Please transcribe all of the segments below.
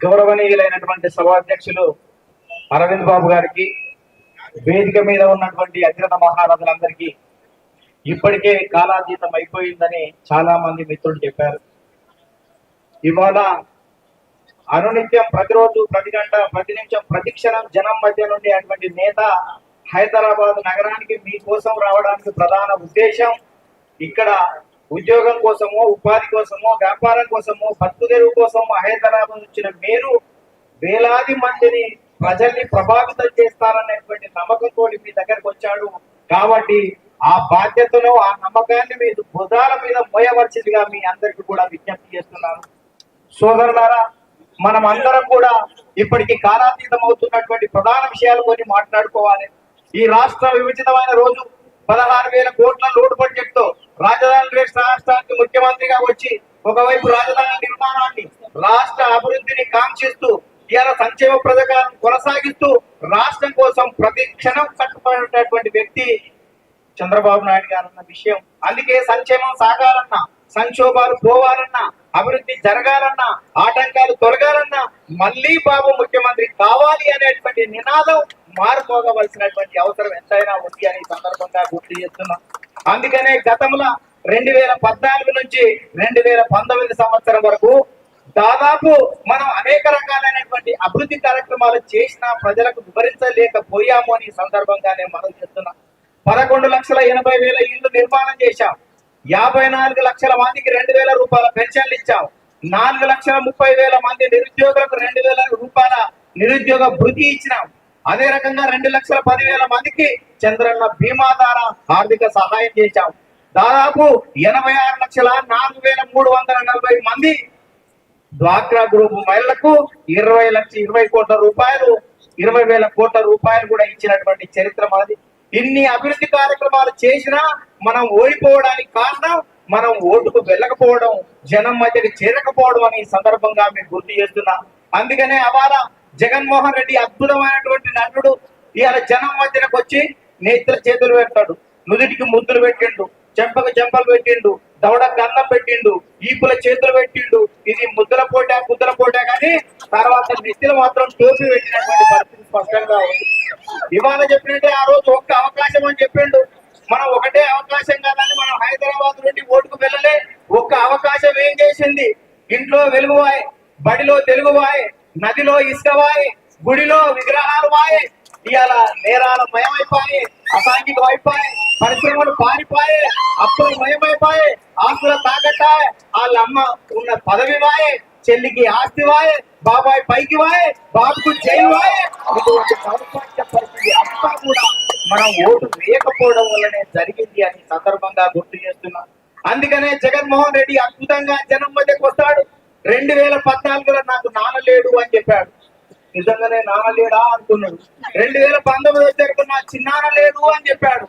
గౌరవనీయులైనటువంటి సభాధ్యక్షులు అరవింద్ బాబు గారికి వేదిక మీద ఉన్నటువంటి అగ్రత మహారథులందరికీ ఇప్పటికే కాలాతీతం అయిపోయిందని చాలా మంది మిత్రులు చెప్పారు. ఇవాళ అనునిత్యం ప్రతిరోజు ప్రతి గంట ప్రతి నిమిషం ప్రతి క్షణం జనం మధ్య నుండి అటువంటి నేత హైదరాబాద్ నగరానికి మీకోసం రావడానికి ప్రధాన ఉద్దేశం ఇక్కడ ఉద్యోగం కోసమో ఉపాధి కోసమో వ్యాపారం కోసమో బతుకుదెరువు కోసమో హైదరాబాద్ వచ్చిన మీరు వేలాది మందిని ప్రజల్ని ప్రభావితం చేస్తారనేటువంటి నమ్మకంతో మీ దగ్గరకు వచ్చాడు. కాబట్టి ఆ బాధ్యతను ఆ నమ్మకాన్ని మీ భుజాల మీద మోయవలసిందిగా మీ అందరికీ కూడా విజ్ఞప్తి చేస్తున్నాను. సోదరులారా మనం అందరం కూడా ఇప్పటికి కాలాతీతం అవుతున్నటువంటి ప్రధాన విషయాలు కొన్ని మాట్లాడుకోవాలి. ఈ రాష్ట్ర విభజితమైన రోజు పదహారు వేల కోట్ల లోటు బడ్జెట్తో రాజధాని రేపు రాష్ట్రానికి ముఖ్యమంత్రిగా వచ్చి ఒకవైపు రాజధాని నిర్మాణాన్ని రాష్ట్ర అభివృద్ధిని కాంక్షిస్తూ ఇవాళ సంక్షేమ పథకాలను కొనసాగిస్తూ రాష్ట్రం కోసం ప్రతి క్షణం కట్టుబడినటువంటి వ్యక్తి చంద్రబాబు నాయుడు గారు అన్న విషయం. అందుకే సంక్షేమం సాగాలన్నా సంక్షోభాలు పోవాలన్నా అభివృద్ధి జరగాలన్నా ఆటంకాలు తొలగాలన్నా మళ్ళీ బాబు ముఖ్యమంత్రి కావాలి అనేటువంటి నినాదం మారుకోవలసినటువంటి అవసరం ఎంతైనా ఉంది అని సందర్భంగా గుర్తు చేస్తున్నాం. అందుకనే గతంలో రెండు వేల పద్నాలుగు నుంచి రెండు వేల పంతొమ్మిది సంవత్సరం వరకు దాదాపు మనం అనేక రకాలైనటువంటి అభివృద్ధి కార్యక్రమాలు చేసిన ప్రజలకు వివరించలేకపోయాము అని సందర్భంగానే మనం చెప్తున్నాం. పదకొండు లక్షల ఎనభై వేల ఇళ్ళు నిర్మాణం చేశాం. యాభై నాలుగు లక్షల మందికి రెండు వేల రూపాయల పెన్షన్లు ఇచ్చాం. నాలుగు లక్షల ముప్పై వేల మంది నిరుద్యోగులకు రెండు వేల రూపాయల నిరుద్యోగ భృతి ఇచ్చినాం. అదే రకంగా రెండు లక్షల పదివేల మందికి చంద్రన్న బీమా ద్వారా ఆర్థిక సహాయం చేశాం. దాదాపు ఎనభై ఆరు లక్షల నాలుగు వేల మూడు వందల నలభై మంది డ్వాక్రా గ్రూప్ మహిళలకు ఇరవై లక్ష ఇరవై కోట్ల రూపాయలు ఇరవై వేల కోట్ల రూపాయలు కూడా ఇచ్చినటువంటి చరిత్ర మనది. ఇన్ని అభివృద్ధి కార్యక్రమాలు చేసినా మనం ఓడిపోవడానికి కారణం మనం ఓటుకు వెళ్ళకపోవడం జనం మధ్యకి చేరకపోవడం అని సందర్భంగా మేము గుర్తు చేస్తున్నాం. అందుకనే అవాల జగన్మోహన్ రెడ్డి అద్భుతమైనటువంటి నటుడు. ఇవాళ జనం మధ్యనకు వచ్చి నేత్ర చేతులు పెడతాడు. నుదుటికి ముద్దులు పెట్టిండు చెంపకు చెంపలు పెట్టిండు దవడ అన్నం పెట్టిండు ఈపుల చేతులు పెట్టిండు. ఇది ముద్దుల పోట ముద్దుల పోట కానీ తర్వాత నెత్తిలో మాత్రం టోపీ పెట్టినటువంటి పరిస్థితి స్పష్టంగా ఉంది. ఇవాళ చెప్పినట్టే ఆ రోజు ఒక్క అవకాశం అని చెప్పిండు. మనం ఒకటే అవకాశం కాదని మనం హైదరాబాద్ నుండి ఓటుకు వెళ్ళలే. ఒక్క అవకాశం ఏం చేసింది? ఇంట్లో వెలుగువాయ్ బడిలో తెలుగువాయ్ నదిలో ఇసుకవాయ్ గుడిలో విగ్రహాలు వాయి ఇవాళ నేరాల మయమైపోయి అసాంఘికం అయిపోయి పరిశ్రమలు పారిపోయి అప్పులు మయమైపోయి ఆస్తుల తాకట్టాయి వాళ్ళ అమ్మ ఉన్న పదవి వాయి చెల్లికి ఆస్తి వాయి బాబాయ్ పైకి వాయి బాబుకు చేయి వాయి. ఇటువంటి దౌర్భాగ్య పరిస్థితి అంతా కూడా మనం ఓటు వేయకపోవడం వల్లనే జరిగింది అని సందర్భంగా గుర్తు చేస్తున్నాం. అందుకనే జగన్మోహన్ రెడ్డి అద్భుతంగా జనం మధ్యకు వస్తాడు. రెండు వేల పద్నాలుగులో నాకు నాన్న లేడు అని చెప్పాడు. నిజంగానే నాన్న లేడా అనుకున్నాడు. రెండు వేల పంతొమ్మిది వచ్చేటప్పుడు నా చిన్నాన్న లేడు అని చెప్పాడు.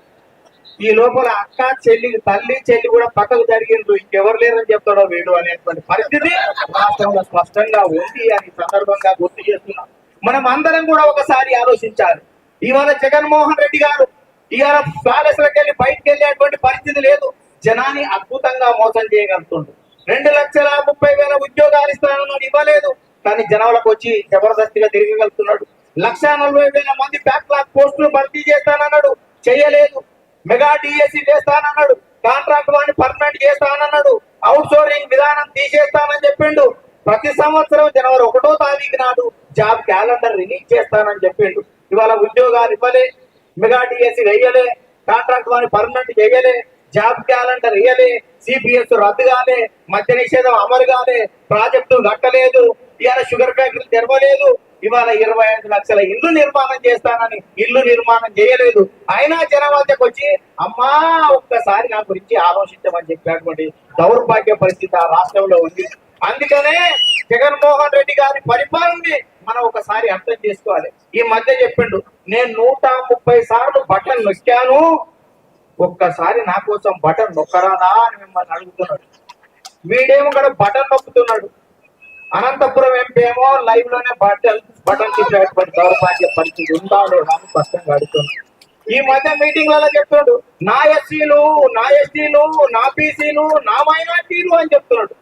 ఈ లోపల అక్క చెల్లి తల్లి చెల్లి కూడా పక్కకు జరిగిండ్రు. ఇంకెవరు లేరని చెప్తాడో వీడు అనేటువంటి పరిస్థితి రాష్ట్రంలో స్పష్టంగా ఉంది అని సందర్భంగా గుర్తు చేస్తున్నాం. మనం అందరం కూడా ఒకసారి ఆలోచించాలి. ఇవాళ జగన్మోహన్ రెడ్డి గారు ఇవాళ ప్యాలెస్లకు వెళ్ళి బయటకు వెళ్ళేటువంటి పరిస్థితి లేదు. జనాన్ని అద్భుతంగా మోసం చేయగలుగుతుండ్రు. రెండు లక్షల ముప్పై వేల ఉద్యోగాలు ఇస్తానన్నాడు ఇవ్వలేదు. కానీ జనాలకు వచ్చి జబర్దస్తిగా తిరగగలుగుతున్నాడు లక్ష నలభై వేల మంది బ్యాక్లాగ్ పోస్టులు భర్తీ చేస్తానన్నాడు. చేయలేదు. మెగా డిఎస్సి చేస్తానన్నాడు కాంట్రాక్ట్ వాడిని పర్మనెంట్ చేస్తానన్నాడు. అవుట్ సోర్సింగ్ విధానం తీసేస్తానని చెప్పిండు. ప్రతి సంవత్సరం జనవరి ఒకటో తారీఖు నాడు జాబ్ క్యాలెండర్ రిలీజ్ చేస్తానని చెప్పిండు. ఇవాళ ఉద్యోగాలు ఇవ్వలే. మెగా డిఎస్సి వేయలే. కాంట్రాక్ట్ వాడిని పర్మనెంట్ చేయలే. జాబ్ క్యాలెండర్ ఇయ్యలే సిపిఎస్ రద్దు కాలే మద్య నిషేధం అమలు కాలే ప్రాజెక్టు కట్టలేదు ఇవాళ షుగర్ ఫ్యాక్టరీ తెరవలేదు ఇవాళ ఇరవై ఐదు లక్షల ఇల్లు నిర్మాణం చేస్తానని ఇల్లు నిర్మాణం చేయలేదు. అయినా జనం వద్దకు వచ్చి అమ్మా ఒక్కసారి నా గురించి ఆలోచించమని చెప్పినటువంటి దౌర్భాగ్య పరిస్థితి ఆ రాష్ట్రంలో ఉంది. అందుకనే జగన్మోహన్ రెడ్డి గారి పరిపాలనని మనం ఒకసారి అర్థం చేసుకోవాలి. ఈ మధ్య చెప్పిండు నేను నూట ముప్పై సార్లు బటన్ నొక్కాను ఒక్కసారి నా కోసం బటన్ నొక్కరానా అని మిమ్మల్ని అడుగుతున్నాడు. వీడేమో కూడా బటన్ నొక్కుతున్నాడు. అనంతపురం ఎంపీ ఏమో లైవ్లోనే బటన్ బటన్ తీసేటువంటి దౌర్భాగ్య పరిస్థితి ఉందా లేదా అని స్పష్టంగా అడుగుతున్నాడు. ఈ మధ్య మీటింగ్లలో చెప్తున్నాడు నా ఎస్సీలు నా ఎస్టీలు నా బీసీలు నా మైనార్టీలు అని చెప్తున్నాడు.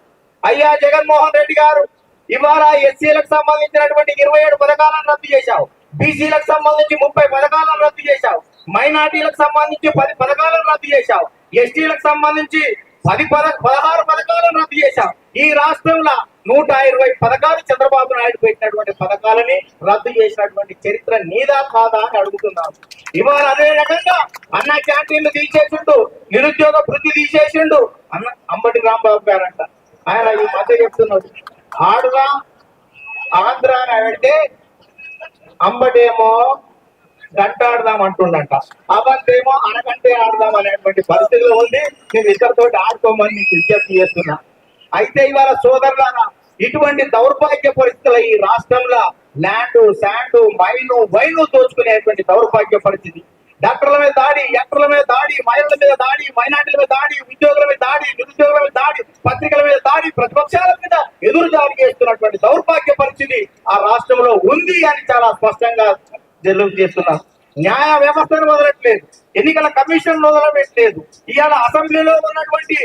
అయ్యా జగన్మోహన్ రెడ్డి గారు ఇవాళ ఎస్సీలకు సంబంధించినటువంటి ఇరవై ఏడు పథకాలను రద్దు చేశావు. బీసీలకు సంబంధించి ముప్పై పథకాలను రద్దు చేశావు. మైనార్టీలకు సంబంధించి పది పథకాలను రద్దు చేశావు. ఎస్టీలకు సంబంధించి పది పద పదహారు పథకాలను రద్దు చేశాం ఈ రాష్ట్రంలో నూట ఇరవై పథకాలు చంద్రబాబు నాయుడు పెట్టినటువంటి పథకాలని రద్దు చేసినటువంటి చరిత్ర నీదా కాదా అని అడుగుతున్నాను. ఇవాళ అదే రకంగా అన్న క్యాంటీన్లు తీసేసిండు నిరుద్యోగ వృత్తి తీసేసిండు. అన్న అంబటి రాంబాబు గారంట. ఆయన ఈ మధ్య చెప్తున్నాడు. ఆడుగా ఆంధ్ర అని అంటే అంబటేమో గంట ఆడదాం అంటుండంట. అవంతేమో అనకంటే ఆడదాం అనేటువంటి పరిస్థితిలో ఉంది. నేను ఇద్దరితో ఆడుకోమని నీకు విజ్ఞప్తి చేస్తున్నా. అయితే ఇవాళ సోదరులారా ఇటువంటి దౌర్భాగ్య పరిస్థితుల ఈ రాష్ట్రంలో ల్యాండ్ శాండ్ మైను వైను దోచుకునేటువంటి దౌర్భాగ్య పరిస్థితి. డాక్టర్ల మీద దాడి యాక్టర్ల మీద దాడి మహిళల మీద దాడి మైనార్టీల మీద దాడి ఉద్యోగుల మీద దాడి నిరుద్యోగుల మీద దాడి పత్రికల మీద దాడి ప్రతిపక్షాల మీద ఎదురు దాడి చేస్తున్నటువంటి దౌర్భాగ్య పరిస్థితి ఆ రాష్ట్రంలో ఉంది అని చాలా స్పష్టంగా జల్లు చేస్తున్నారు న్యాయ వ్యవస్థను వదలట్లేదు. ఎన్నికల కమిషన్ వదలట్లేదు. ఇవాళ అసెంబ్లీలో ఉన్నటువంటి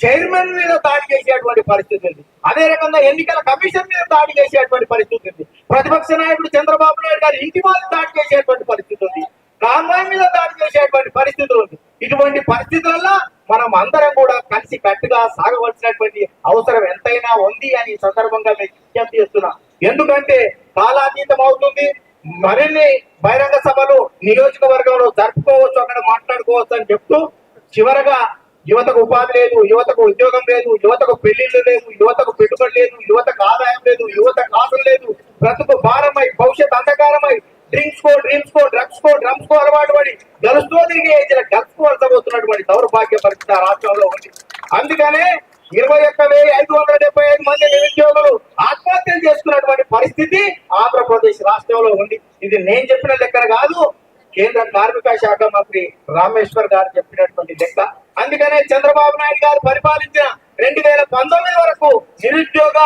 చైర్మన్ మీద దాడి చేసేటువంటి పరిస్థితి ఉంది. అదే రకంగా ఎన్నికల కమిషన్ మీద దాడి చేసేటువంటి పరిస్థితి ఉంది. ప్రతిపక్ష నాయకుడు చంద్రబాబు నాయుడు గారి ఇంటి వాళ్ళు దాడి చేసేటువంటి పరిస్థితి ఉంది. కాంగ్రెస్ మీద దాడి చేసేటువంటి పరిస్థితులు ఉంది. ఇటువంటి పరిస్థితులలో మనం అందరం కూడా కలిసి కట్టుగా సాగవలసినటువంటి అవసరం ఎంతైనా ఉంది అని సందర్భంగా మీకు విజ్ఞప్తి చేస్తున్నా. ఎందుకంటే కాలాతీతం అవుతుంది. మరిన్ని బహిరంగ సభలు నియోజకవర్గంలో జరుపుకోవచ్చు అక్కడ మాట్లాడుకోవచ్చు అని చెప్తూ చివరగా యువతకు ఉపాధి లేదు యువతకు ఉద్యోగం లేదు యువతకు పెళ్ళిళ్ళు లేవు యువతకు పెట్టుబడి లేదు యువతకు ఆదాయం లేదు యువత ఆశలు లేదు. బ్రతుకు భారమై భవిష్యత్ అంధకారమై డ్రింక్స్ కో డ్రీమ్స్ కో డ్రగ్స్ కో డ్రమ్స్ కో అలవాటు పడి గలుస్తూ తిరిగి ఏజ్ల కో అర్థమవుతున్నటువంటి దౌర్భాగ్య పరిస్థితి ఆ రాష్ట్రంలో ఉంది. అందుకనే ఇరవై ఒక్క వేల ఐదు వందల డెబ్బై ఐదు మంది నిరుద్యోగులు ఆత్మహత్యలు చేసుకున్నటువంటి పరిస్థితి ఆంధ్రప్రదేశ్ రాష్ట్రంలో ఉంది. ఇది నేను చెప్పిన లెక్కన కాదు కేంద్ర కార్మిక శాఖ మంత్రి రామేశ్వర్ గారు చెప్పినటువంటి లెక్క. అందుకనే చంద్రబాబు నాయుడు గారు పరిపాలించిన రెండు వేల పంతొమ్మిది వరకు నిరుద్యోగ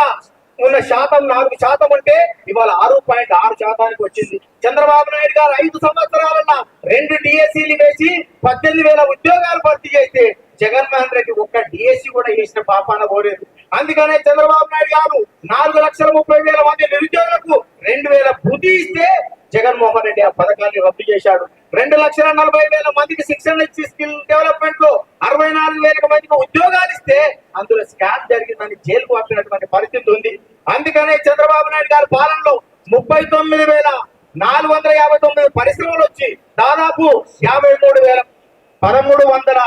ఉన్న శాతం నాలుగు శాతం ఉంటే ఇవాళ ఆరు పాయింట్ ఆరు శాతానికి వచ్చింది. చంద్రబాబు నాయుడు గారు ఐదు సంవత్సరాలన్న రెండు డిఎస్సీలు వేసి పద్దెనిమిది వేల ఉద్యోగాలు భర్తీ చేస్తే జగన్మోహన్ రెడ్డి ఒక్క డిఎస్సి కూడా చేసిన పాపాన పోలేదు. అందుకనే చంద్రబాబు నాయుడు గారు నాలుగు లక్షల ముప్పై వేల మంది నిరుద్యోగులకు రెండు వేల బుద్ధి ఇస్తే జగన్మోహన్ రెడ్డి ఆ పథకాన్ని రద్దు చేశాడు. రెండు లక్షల నలభై వేల మందికి శిక్షణ ఇచ్చి స్కిల్ డెవలప్మెంట్లో అరవై నాలుగు వేల మందికి ఉద్యోగాలు ఇస్తే అందులో స్కామ్ జరిగిందని జైలుకు పంపినటువంటి పరిస్థితి ఉంది. అందుకనే చంద్రబాబు నాయుడు గారి పాలనలో ముప్పై తొమ్మిది వేల నాలుగు వందల యాభై తొమ్మిది పరిశ్రమలు వచ్చి దాదాపు యాభై మూడు వేల పదమూడు వందల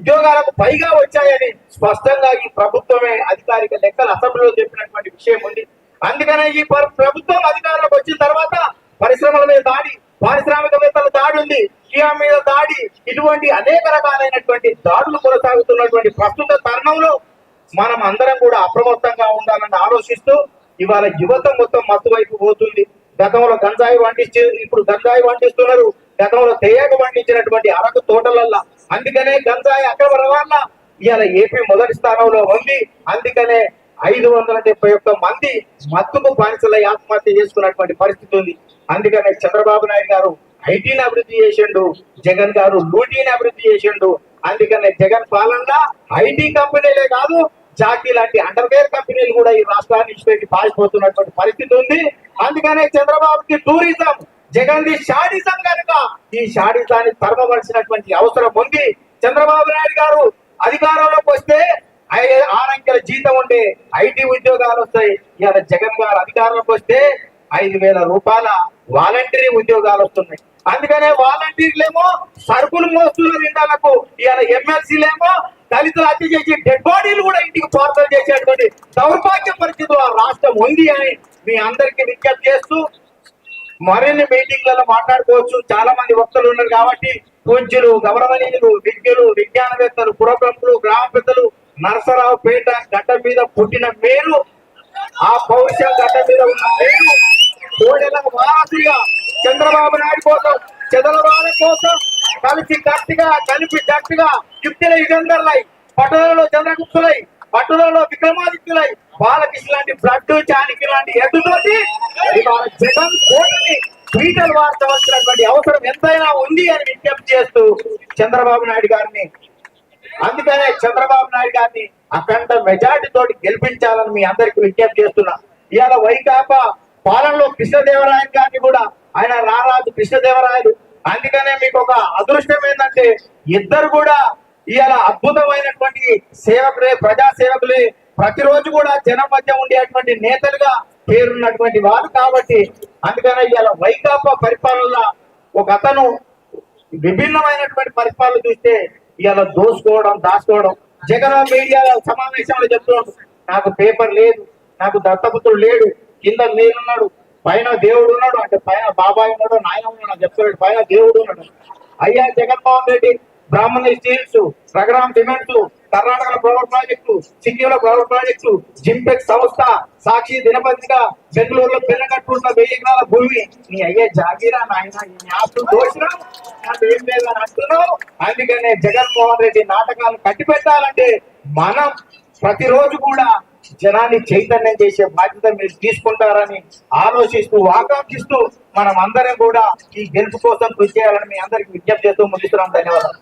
ఉద్యోగాలకు పైగా వచ్చాయని స్పష్టంగా ఈ ప్రభుత్వమే అధికారిక లెక్కలు అసెంబ్లీలో చెప్పినటువంటి విషయం ఉంది. అందుకనే ఈ ప్రభుత్వం అధికారంలోకి వచ్చిన తర్వాత పరిశ్రమల మీద దాడి పారిశ్రామికవేత్తల దాడి ఉంది. కియా మీద దాడి ఇటువంటి అనేక రకాలైనటువంటి దాడులు కొనసాగుతున్నటువంటి ప్రస్తుత తరుణంలో మనం అందరం కూడా అప్రమత్తంగా ఉండాలని ఆలోచిస్తూ ఇవాళ యువత మొత్తం మత్తు వైపు పోతుంది. గతంలో గంజాయి వండించి ఇప్పుడు గంజాయి వండిస్తున్నారు గతంలో తేయాకు వండించినటువంటి అరకు తోటలల్లా అందుకనే గంజాయి అక్రమ రవాణా ఇవాళ ఏపీ మొదటి స్థానంలో ఉంది. అందుకనే ఐదు వందల డెబ్బై ఒక్క మంది మత్తుకు బానిసలై ఆత్మహత్య చేసుకున్నటువంటి పరిస్థితి ఉంది. అందుకనే చంద్రబాబు నాయుడు గారు ఐటీని అభివృద్ధి చేసిండు జగన్ గారు లూటీని అభివృద్ధి చేసిండు. అందుకనే జగన్ పాలన ఐటీ కంపెనీలే కాదు జాకీ లాంటి అండర్వేర్ కంపెనీలు కూడా ఈ రాష్ట్రాన్ని ఇచ్చిపెట్టి పారిపోతున్నటువంటి పరిస్థితి ఉంది. అందుకనే చంద్రబాబుకి టూరిజం జగన్ ది షాడిజం కనుక ఈ షాడిజాన్ని తరమవలసినటువంటి అవసరం ఉంది. చంద్రబాబు నాయుడు గారు అధికారంలోకి వస్తే ఆరంకెల జీతం ఉండే ఐటీ ఉద్యోగాలు వస్తాయి. ఇవాళ జగన్ గారు అధికారంలోకి వస్తే ఐదు వేల రూపాయల వాలంటరీ ఉద్యోగాలు వస్తున్నాయి. అందుకనే వాలంటీర్లేమో సరుకులు మోస్తున్నారు ఇండాలకు ఇవాళ ఎమ్మెల్సీలేమో దళితులు హత్య చేసి డెడ్ బాడీలు కూడా ఇంటికి పార్సల్ చేసేటువంటి దౌర్భాగ్య పరిస్థితులు ఆ రాష్ట్రం ఉంది అని మీ అందరికీ విజ్ఞప్తి చేస్తూ మరిన్ని మీటింగ్లలో మాట్లాడుకోవచ్చు. చాలా మంది వక్తలు ఉన్నారు కాబట్టి పూజ్యులు గౌరవనీయులు విద్యులు విజ్ఞానవేత్తలు పురప్రముఖులు గ్రామ పెద్దలు నరసరావు పేట గడ్డ మీద పుట్టిన మేలు ఆ పౌరుషం గడ్డ మీద ఉన్న మేలు కోడెల వారసుగా చంద్రబాబు నాయుడు కోసం చంద్రబాబు కోసం కలిసి గట్టిగా కలిపి గట్టిగా యుక్తుల యుగంధర్లై పట్టణంలో చంద్రగుప్తులై పట్టుదలలో విక్రమాదిత్యులై బాలకృష్ణ లాంటి బ్లడ్ చానికి లాంటి ఎద్దుతోటి ఇవాళ జగన్ కోటని ట్వీటర్ వార్చవలసినటువంటి అవసరం ఎంతైనా ఉంది అని విజ్ఞప్తి చేస్తూ చంద్రబాబు నాయుడు గారిని. అందుకనే చంద్రబాబు నాయుడు గారిని అఖండ మెజార్టీ తోటి గెలిపించాలని మీ అందరికి విజ్ఞప్తి చేస్తున్నా. ఇవాళ వైకాపా పాలనలో కృష్ణదేవరాయలు గారిని కూడా ఆయన రారాజు కృష్ణదేవరాయలు. అందుకనే మీకు ఒక అదృష్టం ఏంటంటే ఇద్దరు కూడా ఇవాళ అద్భుతమైనటువంటి సేవకులే ప్రజా సేవకులే ప్రతిరోజు కూడా జనం మధ్య ఉండేటువంటి నేతలుగా పేరున్నటువంటి వారు కాబట్టి అందుకనే ఇవాళ వైకాపా పరిపాలనలో ఒక అతను విభిన్నమైనటువంటి పరిపాలన చూస్తే ఇవాళ దోసుకోవడం దాచుకోవడం. జగన్ మీడియా సమావేశంలో చెప్తున్నాడు నాకు పేపర్ లేదు నాకు దత్తపుత్రుడు లేడు కింద మీరున్నాడు పైన దేవుడు ఉన్నాడు అంటే పైన బాబాయ్ ఉన్నాడు నాయన ఉన్నాడు చెప్తున్నాడు పైన దేవుడు ఉన్నాడు. అయ్యా Jaganmohan Reddy Brahmana steels Raghuram cements Karnataka power project సిక్కింలో power project జింపెక్ సంస్థ సాక్షి దినపత్రిక బెంగళూరులో పెన్నగట్టున్న వెయ్యి ఎకరాల భూమి. నీ అయ్యే జాగీరా నాయన ఈ న్యాసం ఏం లేదని అంటున్నావు? అందుకనే జగన్మోహన్ రెడ్డి నాటకాలు కట్టిపెట్టాలంటే మనం ప్రతిరోజు కూడా జనాన్ని చైతన్యం చేసే బాధ్యత మీరు తీసుకుంటారని ఆలోచిస్తూ ఆకాంక్షిస్తూ మనం అందరం కూడా ఈ గెలుపు కోసం కృషి చేయాలని మీ అందరికి విజ్ఞప్తి చేస్తూ ముగిస్తున్నాం. ధన్యవాదాలు.